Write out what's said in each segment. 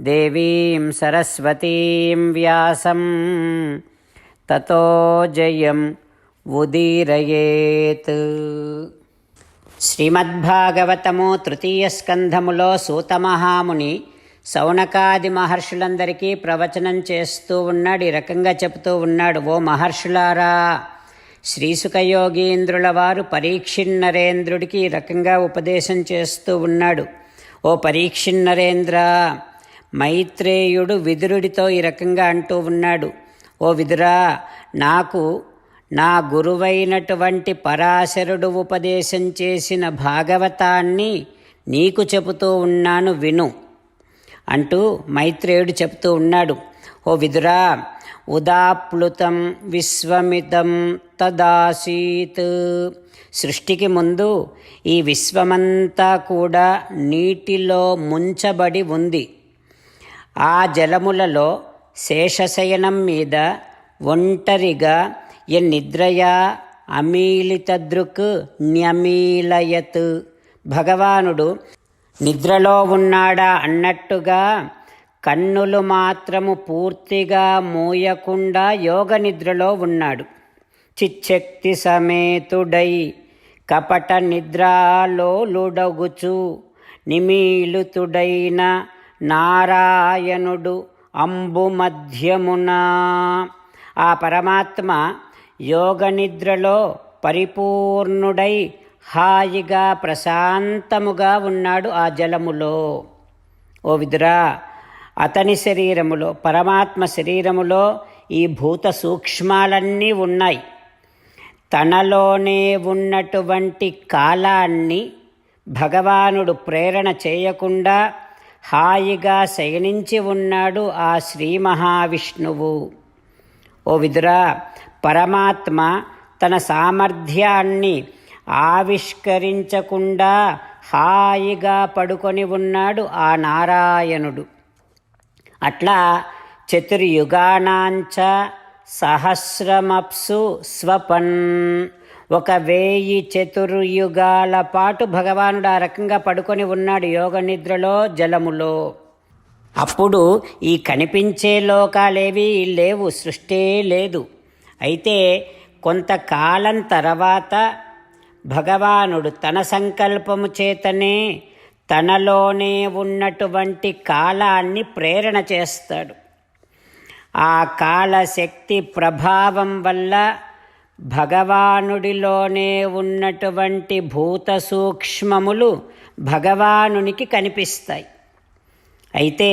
దేవీం సరస్వతీం వ్యాసం. తతో జయం ఉదీరయేత్. శ్రీమద్భాగవతము తృతీయ స్కంధములో సూతమహాముని సౌనకాది మహర్షులందరికీ ప్రవచనం చేస్తూ ఉన్నాడు ఈ రకంగా చెబుతూ ఉన్నాడు ఓ మహర్షులారా శ్రీసుఖయోగీంద్రుల వారు పరీక్షిన్నరేంద్రుడికి ఈ రకంగా ఉపదేశం చేస్తూ ఉన్నాడు. ఓ పరీక్షిన్నరేంద్ర మైత్రేయుడు విదురుడితో ఈ రకంగా అంటూ ఉన్నాడు ఓ విదురా నాకు నా గురువైనటువంటి పరాశరుడు ఉపదేశం చేసిన భాగవతాన్ని నీకు చెబుతూ ఉన్నాను విను అంటూ మైత్రేయుడు చెబుతూ ఉన్నాడు. ఓ విదురా ఉదాప్లుతం విశ్వమితం తదాసీత్. సృష్టికి ముందు ఈ విశ్వమంతా కూడా నీటిలో ముంచబడి ఉంది. ఆ జలములలో శేషశయనం మీద ఒంటరిగా ఎన్నిద్రయా అమీలితదృక్ న్యమీలయత్. భగవానుడు నిద్రలో ఉన్నాడా అన్నట్టుగా కన్నులు మాత్రము పూర్తిగా మూయకుండా యోగ నిద్రలో ఉన్నాడు. చిచ్చక్తి సమేతుడై కపట నిద్రాలోలుడగుచు నిమీలుతుడైన నారాయణుడు అంబు మధ్యమున. ఆ పరమాత్మ యోగనిద్రలో పరిపూర్ణుడై హాయిగా ప్రశాంతముగా ఉన్నాడు ఆ జలములో. ఓ విదురా అతని శరీరములో పరమాత్మ శరీరములో ఈ భూత సూక్ష్మాలన్నీ ఉన్నాయి. తనలోనే ఉన్నటువంటి కాలాన్ని భగవానుడు ప్రేరణ చేయకుండా హాయిగా శయనించి ఉన్నాడు ఆ శ్రీ మహావిష్ణువు. ఓ విదురా పరమాత్మ తన సామర్థ్యాన్ని ఆవిష్కరించకుండా హాయిగా పడుకొని ఉన్నాడు ఆ నారాయణుడు. అట్లా చతుర్యుగానాంచ సహస్రమప్సు స్వపన్. ఒక వేయి చతుర్యుగాల పాటు భగవానుడు ఆ రకంగా పడుకొని ఉన్నాడు యోగ నిద్రలో జలములో. అప్పుడు ఈ కనిపించే లోకాలేవి లేవు సృష్టే లేదు. అయితే కొంతకాలం తర్వాత భగవానుడు తన సంకల్పము చేతనే తనలోనే ఉన్నటువంటి కాలాన్ని ప్రేరణ చేస్తాడు. ఆ కాలశక్తి ప్రభావం వల్ల భగవానుడిలోనే ఉన్నటువంటి భూత సూక్ష్మములు భగవానునికి కనిపిస్తాయి. అయితే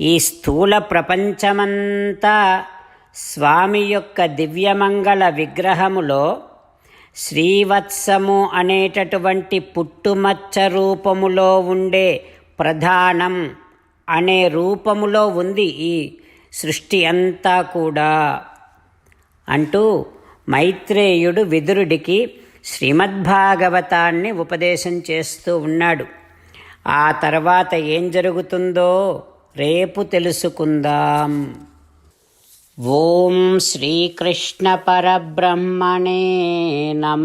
ఈ స్థూల ప్రపంచమంతా స్వామి యొక్క దివ్యమంగళ విగ్రహములో శ్రీవత్సము అనేటటువంటి పుట్టుమచ్చ రూపములో ఉండే ప్రధానం అనే రూపములో ఉంది ఈ సృష్టి అంతా కూడా. అంటూ మైత్రేయుడు విదురుడికి శ్రీమద్భాగవతాన్ని ఉపదేశం చేస్తూ ఉన్నాడు. ఆ తర్వాత ఏం జరుగుతుందో రేపు తెలుసుకుందాం. ఓం శ్రీకృష్ణ పరబ్రహ్మణే నమ.